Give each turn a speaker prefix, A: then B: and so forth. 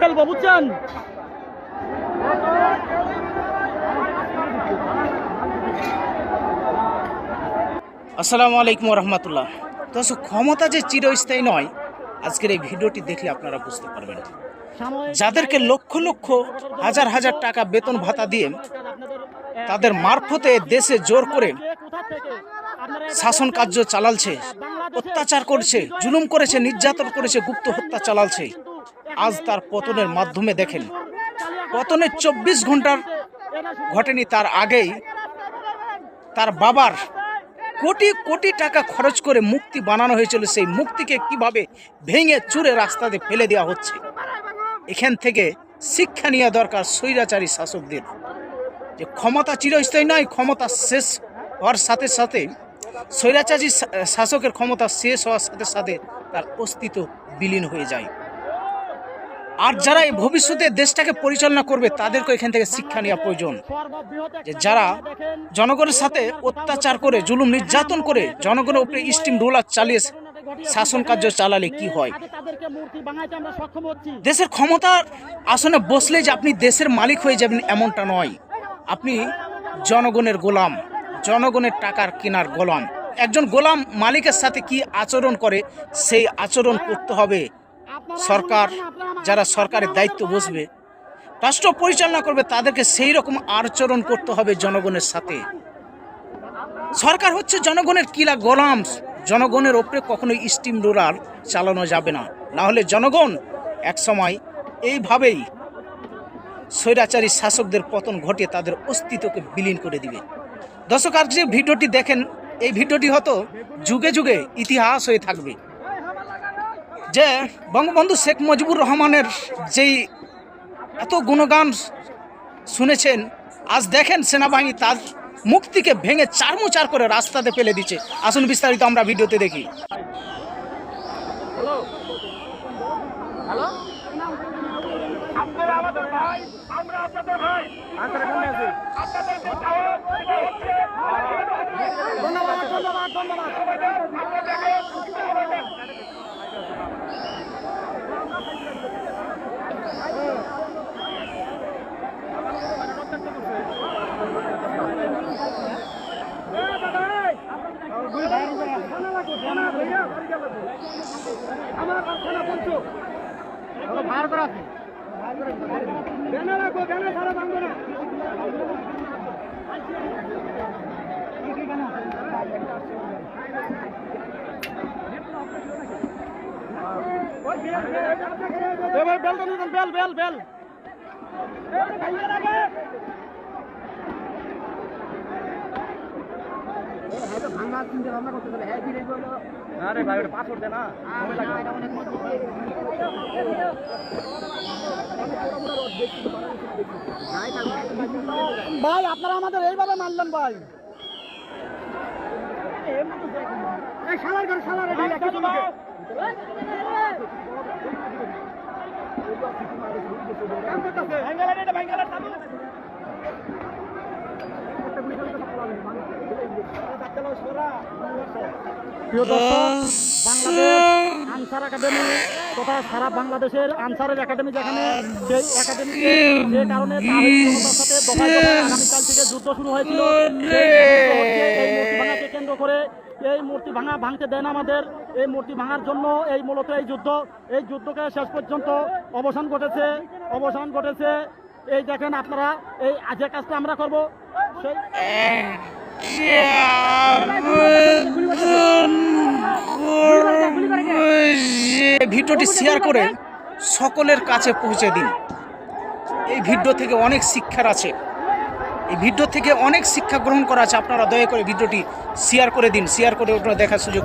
A: ফেলব বুঝছেন
B: আসসালামু আলাইকুম রহমতুল্লাহ। দর্শক ক্ষমতা যে চিরস্থায়ী নয় আজকের এই ভিডিওটি দেখলে আপনারা বুঝতে পারবেন। যাদেরকে লক্ষ লক্ষ হাজার হাজার টাকা বেতন ভাতা দিয়ে তাদের মারফতে দেশে জোর করে শাসন কার্য চালালছে অত্যাচার করছে জুলুম করেছে নির্যাতন করেছে গুপ্ত হত্যা চালালছে। আজ তার পতনের মাধ্যমে দেখেন। পতনের চব্বিশ ঘণ্টার ঘটেনি তার আগেই। তার বাবার কোটি কোটি টাকা খরচ করে মুক্তি বানানো হয়েছিল। সেই মুক্তিকে কীভাবে ভেঙে চুরে রাস্তাতে ফেলে দেওয়া হচ্ছে? এখান থেকে শিক্ষা নেওয়া দরকার স্বৈরাচারী শাসকদের। যে ক্ষমতা চিরস্থায়ী নয়, ক্ষমতা শেষ হওয়ার সাথে সাথে, স্বৈরাচারী শাসকের ক্ষমতা শেষ হওয়ার সাথে সাথে তার অস্তিত্ব বিলীন হয়ে যায়। আর যারা এই ভবিষ্যতে দেশটাকে পরিচালনা করবে, তাদেরকে এখান থেকে শিক্ষা নেওয়া প্রয়োজন। যে যারা জনগণের সাথে অত্যাচার করে, জুলুম নির্যাতন করে, জনগণের উপরে স্টিম রোলার চালিয়ে শাসন কার্য চালালে কি হয়? দেশের ক্ষমতার আসনে বসলে যে আপনি দেশের মালিক হয়ে যাবেন এমনটা নয়। আপনি জনগণের গোলাম, জনগণের টাকার কেনার গোলাম। একজন গোলাম মালিকের সাথে কি আচরণ করে, সেই আচরণ করতে হবে। সরকার যারা সরকারের দায়িত্ব বসবে রাষ্ট্র পরিচালনা করবে তাদেরকে সেই রকম আচরণ করতে হবে জনগণের সাথে। সরকার হচ্ছে জনগণের কিলা গোলাম জনগণের ওপরে কখনোই স্টিম রোলার চালানো যাবে না। না হলে জনগণ একসময় এইভাবেই স্বৈরাচারী শাসকদের পতন ঘটিয়ে তাদের অস্তিত্বকে বিলীন করে দিবে। দর্শক আর যে ভিডিওটি দেখেন এই ভিডিওটি হয়তো যুগে যুগে ইতিহাস হয়ে থাকবে। যে বঙ্গবন্ধু শেখ মুজিবুর রহমানের যেই এত গুণগান শুনেছেন, আজ দেখেন সেনাবাহিনী তার মুক্তিকে ভেঙে চারমুচার করে রাস্তাতে ফেলে দিচ্ছে। আসুন বিস্তারিত আমরা ভিডিওতে দেখি।
A: ধন্যবাদ ভার করা আছে। ব্যানার রাখো ব্যানার ছাড়া ভাঙবে না। এবার বেলটা নিয়ে যান, বেল আরে ভাই ওটা পাথর দে না। ভাই আপনারা আমাদের এইভাবে মারলেন ভাই। এই শালার ঘরে শালার ঘরে কিছু প্রিয় দর্শক বাংলাদেশ আনসার একাডেমি তথা সারা বাংলাদেশের আনসারের একাডেমি যেখানে সেই একাডেমি যে কারণে সাথে আগামীকাল থেকে যুদ্ধ শুরু হয়েছিল। ভাঙাকে কেন্দ্র করে এই মূর্তি ভাঙা ভাঙতে দেন আমাদের। এই মূর্তি ভাঙার জন্য এই মূলত এই যুদ্ধ এই যুদ্ধকে শেষ পর্যন্ত অবসান ঘটেছে অবসান ঘটেছে। এই দেখেন আপনারা এই যে কাজটা আমরা করব সেই
B: ভিডিওটি শেয়ার করে সকলের কাছে পৌঁছে দিন। এই ভিডিও থেকে অনেক শিক্ষার আছে। এই ভিডিও থেকে অনেক শিক্ষা গ্রহণ করা আছে। আপনারা দয়া করে ভিডিওটি শেয়ার করে দিন। শেয়ার করে ওটা দেখার সুযোগ